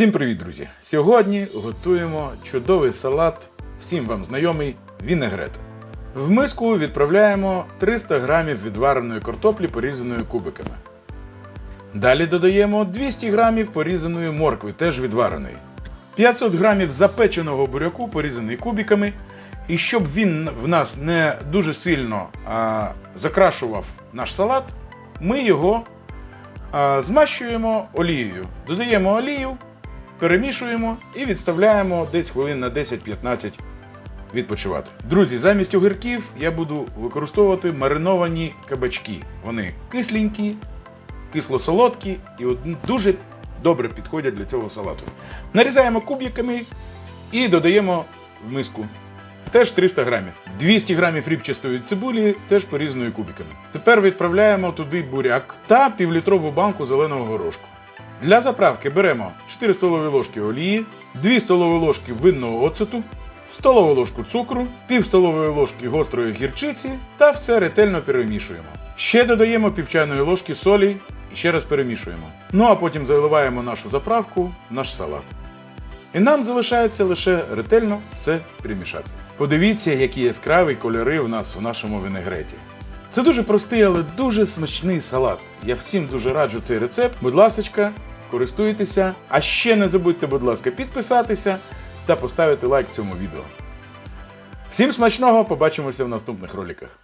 Всім привіт, друзі! Сьогодні готуємо чудовий салат, всім вам знайомий вінегрет. В миску відправляємо 300 грамів відвареної картоплі, порізаної кубиками. Далі додаємо 200 грамів порізаної моркви, теж відвареної. 500 грамів запеченого буряку, порізаний кубиками. І щоб він в нас не дуже сильно а, закрашував наш салат, ми його а, змащуємо олією. Додаємо олію, перемішуємо і відставляємо десь хвилин на 10-15 відпочивати. Друзі, замість огірків я буду використовувати мариновані кабачки. Вони кисленькі, кисло-солодкі і дуже добре підходять для цього салату. Нарізаємо кубиками і додаємо в миску. Теж 300 грамів. 200 грамів рібчастої цибулі, теж порізаною кубиками. Тепер відправляємо туди буряк та півлітрову банку зеленого горошку. Для заправки беремо 4 столові ложки олії, 2 столові ложки винного оцету, столову ложку цукру, пів столової ложки гострої гірчиці та все ретельно перемішуємо. Ще додаємо пів чайної ложки солі і ще раз перемішуємо. Ну а потім заливаємо нашу заправку наш салат. І нам залишається лише ретельно все перемішати. Подивіться, які яскраві кольори у нас у нашому вінегреті. Це дуже простий, але дуже смачний салат. Я всім дуже раджу цей рецепт. Будь ласка, користуйтеся. А ще не забудьте, будь ласка, підписатися та поставити лайк цьому відео. Всім смачного, побачимося в наступних роликах.